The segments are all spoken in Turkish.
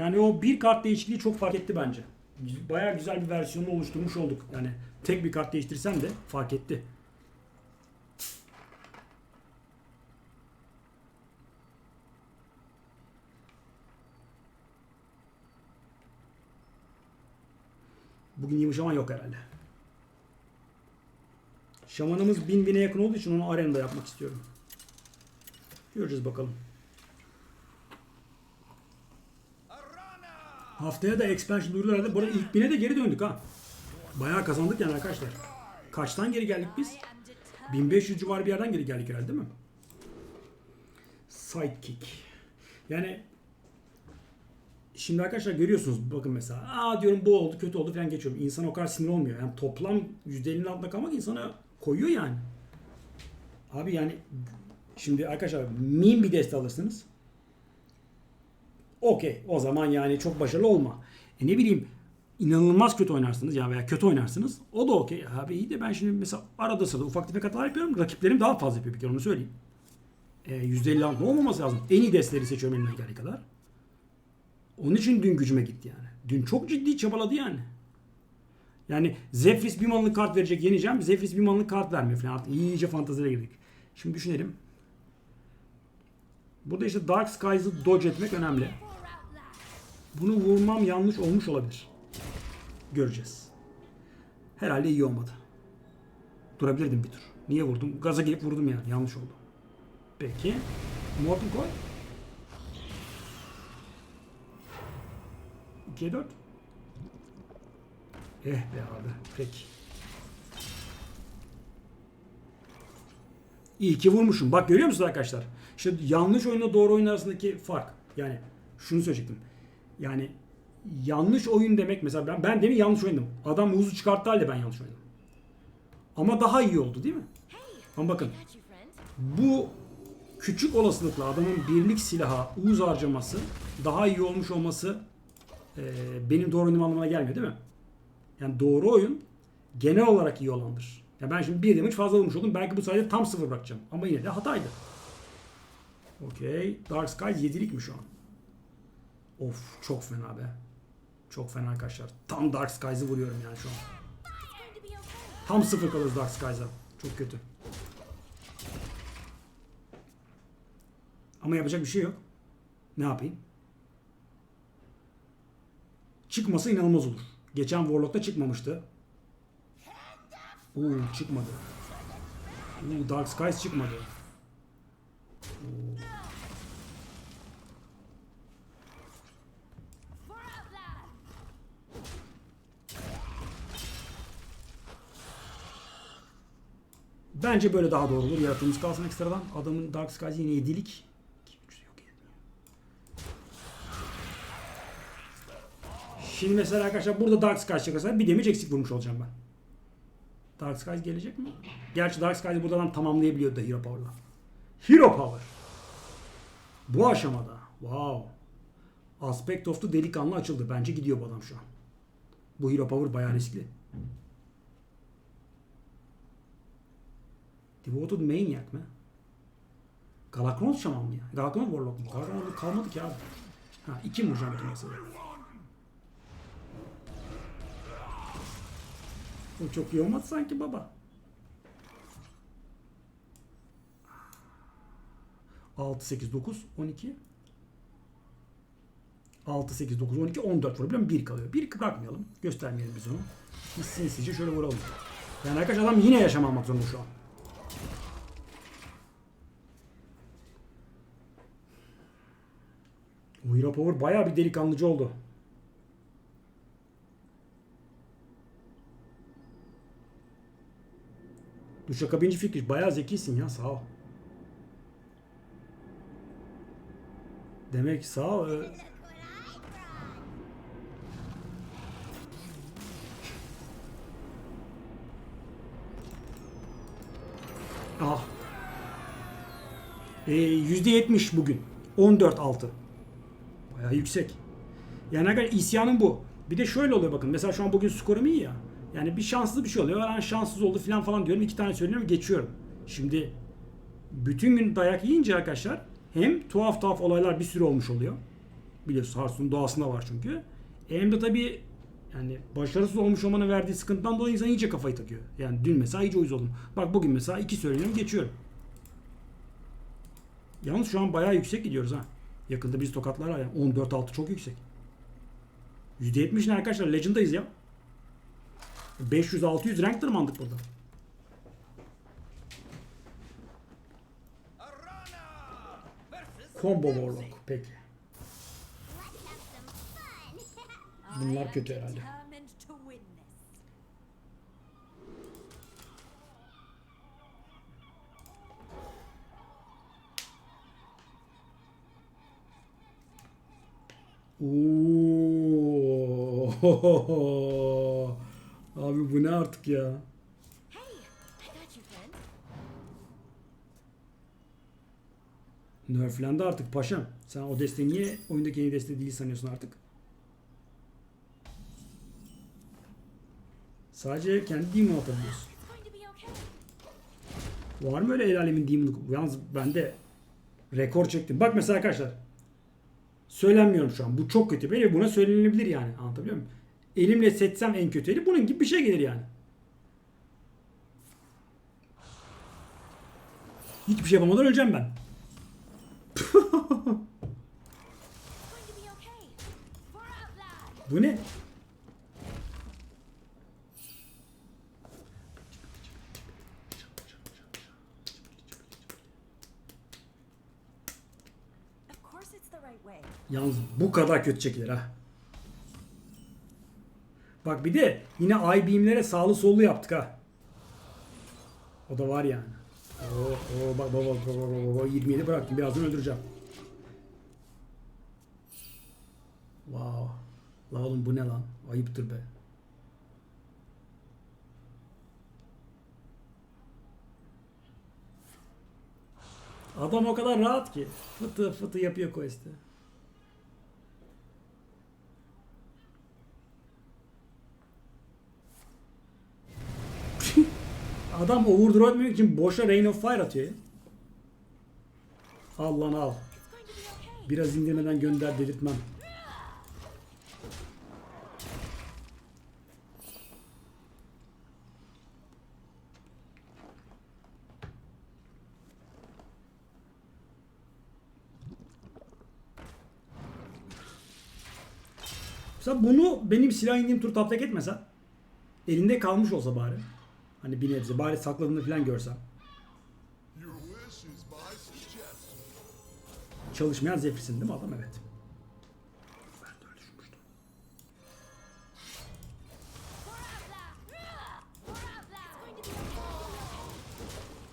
Yani o bir kart değişikliği çok fark etti bence. Bayağı güzel bir versiyonu oluşturmuş olduk. Yani tek bir kart değiştirsem de fark etti. Bugün iyi bir şaman yok herhalde. Şamanımız bin bine yakın olduğu için onu arenada yapmak istiyorum. Göreceğiz bakalım. Haftaya da expansion duyurular da. Bu arada ilk bine de geri döndük ha. Bayağı kazandık yani arkadaşlar. Kaçtan geri geldik biz? 1500 civarı bir yerden geri geldik herhalde değil mi? Sidekick. Yani Şimdi arkadaşlar görüyorsunuz bakın mesela aa diyorum bu oldu kötü oldu falan geçiyorum. İnsan o kadar sinir olmuyor. Yani toplam %50'nin altında kalmak insana koyuyor yani. Abi yani şimdi arkadaşlar min bir deste alırsınız. Okey o zaman yani çok başarılı olma. E ne bileyim inanılmaz kötü oynarsınız ya veya kötü oynarsınız. O da okey. Abi iyi de ben şimdi mesela arada sırada ufak tefek hatalar yapıyorum. Rakiplerim daha fazla yapıyor bir kere onu söyleyeyim. E, %50 altında olmaması lazım. En iyi desteleri seçiyorum elimden geldiği kadar. Onun için dün gücüme gitti yani. Dün çok ciddi çabaladı yani. Yani Zephyrs bir manlık kart verecek yeneceğim. Zephyrs bir manlık kart vermiyor falan. Artık iyice fanteziye girdik. Şimdi düşünelim. Burada işte Dark Skies'ı dodge etmek önemli. Bunu vurmam yanlış olmuş olabilir. Göreceğiz. Herhalde iyi olmadı. Durabilirdim bir tur. Niye vurdum? Gaza gelip vurdum yani. Yanlış oldu. Peki. Morton koy. 2'ye 4. Eh be abi. Peki. İyi ki vurmuşum. Bak görüyor musunuz arkadaşlar? İşte yanlış oyunla doğru oyun arasındaki fark. Yani şunu söyleyecektim. Yani yanlış oyun demek mesela ben, ben demin yanlış oynadım. Adam uzu çıkarttı halde ben yanlış oynadım. Ama daha iyi oldu değil mi? Ama bakın bu küçük olasılıkla adamın birlik silaha uz harcaması daha iyi olmuş olması e, benim doğru oynadığım anlamına gelmiyor değil mi? Yani doğru oyun genel olarak iyi olandır. Ya ben şimdi bir damage fazla vurmuş oldum. Belki bu sayede tam sıfır bırakacağım. Ama yine de hataydı. Okey. Dark Skies 7'lik mi şu an? Of çok fena be. Çok fena arkadaşlar. Tam Dark Skies'ı vuruyorum yani şu an. Tam sıfır kalırız Dark Skies'a. Çok kötü. Ama yapacak bir şey yok. Ne yapayım? Çıkması inanılmaz olur. Geçen Warlock'ta çıkmamıştı. Uuu çıkmadı. Uuu Dark Skies çıkmadı. Bence böyle daha doğru olur. Yaratılmış kalsın ekstradan. Adamın Dark Skies yine yedilik. Şimdi mesela arkadaşlar burada Dark Skies çıkarsa bir damage eksik vurmuş olacağım ben. Dark Skies gelecek mi? Gerçi Dark Skies'i buradan tamamlayabiliyor da Hero Power'la. Hero Power. Bu aşamada. Wow. Aspect of the delikanlı açıldı. Bence gidiyor bu adam şu an. Bu Hero Power bayağı riskli. Devoted Maniac mı? Galakronos Şaman mı ya? Galakronos Warlock mu? Galakronos kalmadı ki abi. Ha iki mi bütün mesela? O çok iyi olmadı sanki baba. 6, 8, 9, 12. 6, 8, 9, 12, 14 vurabiliyorum. 1 kalıyor. 1 bırakmayalım. Göstermeyelim biz onu. Biz sinsice şöyle vuralım. Yani arkadaş adam yine yaşam almak zorunda şu an. O Hero Power bayağı bir delikanlıcı oldu. Duşakabinci fikri. Bayağı zekisin ya sağ ol. Demek sağ ol. Ee, Ah. Ee, %70 bugün. 14-6. Bayağı yüksek. Yani arkadaşlar isyanım bu. Bir de şöyle oluyor bakın. Mesela şu an bugün skorum iyi ya. Yani bir şanslı bir şey oluyor. Ben şanssız oldu falan falan diyorum. İki tane söylüyorum geçiyorum. Şimdi bütün gün dayak yiyince arkadaşlar hem tuhaf tuhaf olaylar bir sürü olmuş oluyor. Biliyorsun Hearthstone doğasında var çünkü. Hem de tabii yani başarısız olmuş olmanın verdiği sıkıntıdan dolayı insan iyice kafayı takıyor. Yani dün mesela iyice uyuz oldum. Bak bugün mesela iki söyleniyorum geçiyorum. Yalnız şu an bayağı yüksek gidiyoruz ha. Yakında biz tokatlar ya. 14-6 çok yüksek. %70 ne arkadaşlar? Legend'dayız ya. 500-600 rank tırmandık burada. Combo Warlock. Peki. Bunlar kötü herhalde. Oo. Abi bu ne artık ya? Nerflendi artık paşam. Sen o desteği niye oyundaki en iyi deste değil sanıyorsun artık? Sadece kendi demon atabiliyorsun. Var mı öyle el alemin demon'u? Yalnız ben de rekor çektim. Bak mesela arkadaşlar. Söylenmiyorum şu an. Bu çok kötü. Böyle buna söylenilebilir yani. Anlatabiliyor muyum? Elimle seçsem en kötü eli bunun gibi bir şey gelir yani. Hiçbir şey yapamadan öleceğim ben. Bu ne? Yalnız bu kadar kötü çekilir ha. Bak bir de yine ay beamlere sağlı sollu yaptık ha. O da var yani. Oo, oo, bak bak, bak, bak, 27 bıraktım. Birazdan öldüreceğim. Wow. La oğlum bu ne lan? Ayıptır be. Adam o kadar rahat ki. Fıtı fıtı yapıyor quest'i. Adam overdraw etmemek için boşa Rain of Fire atıyor. Al lan al. Biraz indirmeden gönder delirtmem. Mesela bunu benim silah indiğim tur taptak etmese elinde kalmış olsa bari. Hani bir nebze bari sakladığını falan görsem. Çalışmayan Zephyr'sin değil mi adam? Evet.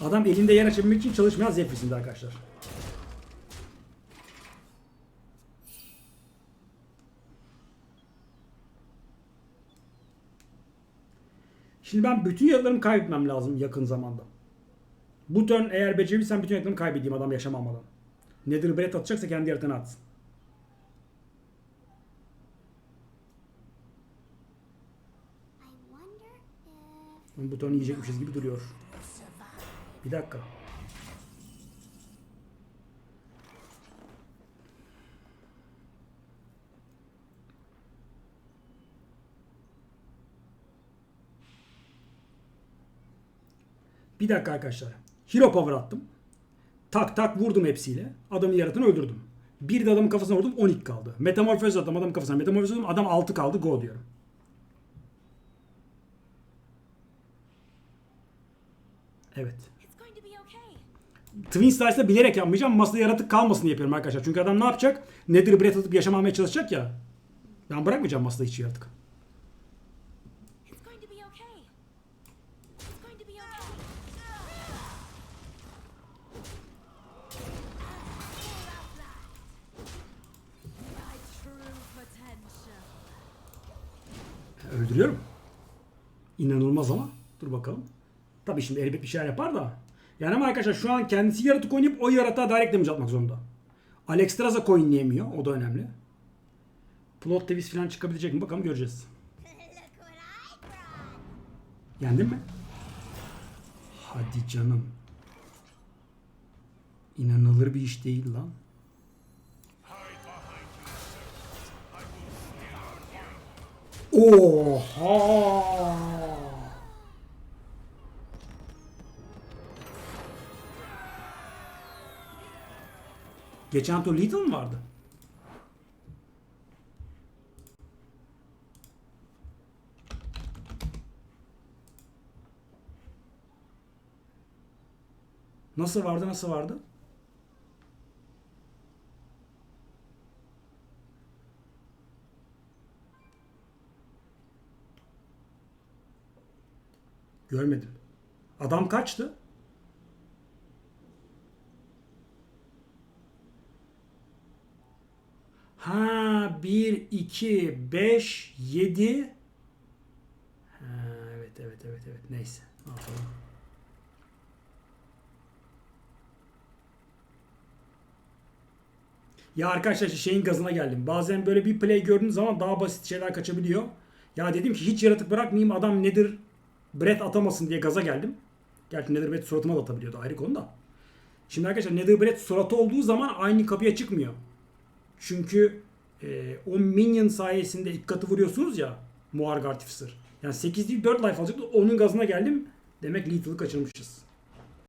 Adam elinde yer açabilmek için çalışmayan Zephyr'sindi arkadaşlar. Şimdi ben bütün yaralarımı kaybetmem lazım yakın zamanda. Bu turn eğer becerirsem bütün yaralarımı kaybedeyim adam yaşamamadan. Nether Breath atacaksa kendi yaratığını atsın. Bu turn yiyecekmişiz gibi duruyor. Bir dakika. Bir dakika arkadaşlar. Hero power attım. Tak tak vurdum hepsiyle. Adamın yaratığını öldürdüm. Bir de adamın kafasına vurdum 12 kaldı. Metamorfoz attım adamın kafasına. Metamorfoz attım adam 6 kaldı. Go diyorum. Evet. Twin Slice'da bilerek yapmayacağım. Masada yaratık kalmasın diye yapıyorum arkadaşlar. Çünkü adam ne yapacak? Nether Breath atıp yaşamamaya çalışacak ya. Ben bırakmayacağım masada hiç yaratık. Öldürüyorum. İnanılmaz ama. Dur bakalım. Tabii şimdi elbet bir şeyler yapar da. Yani ama arkadaşlar şu an kendisi yaratık oynayıp o yaratığa direkt damage atmak zorunda. Alex Straza coinleyemiyor. O da önemli. Plot twist falan çıkabilecek mi? Bakalım göreceğiz. Yendin mi? Hadi canım. İnanılır bir iş değil lan. Oha! Geçen tur Little mı vardı? Nasıl vardı nasıl vardı? Görmedim. Adam kaçtı? Ha 1 2 5 7 Ha evet evet evet evet neyse. Ne yapalım? Ya arkadaşlar şeyin gazına geldim. Bazen böyle bir play gördüğünüz zaman daha basit şeyler kaçabiliyor. Ya dedim ki hiç yaratık bırakmayayım adam nedir Brett atamasın diye gaza geldim. Gerçi Nether Brett suratıma da atabiliyordu ayrı konu da. Şimdi arkadaşlar Nether Brett suratı olduğu zaman aynı kapıya çıkmıyor. Çünkü e, o minion sayesinde ilk katı vuruyorsunuz ya Muarg Artificer. Yani 8 değil 4 life alacaktı. Onun gazına geldim. Demek Lethal'ı kaçırmışız.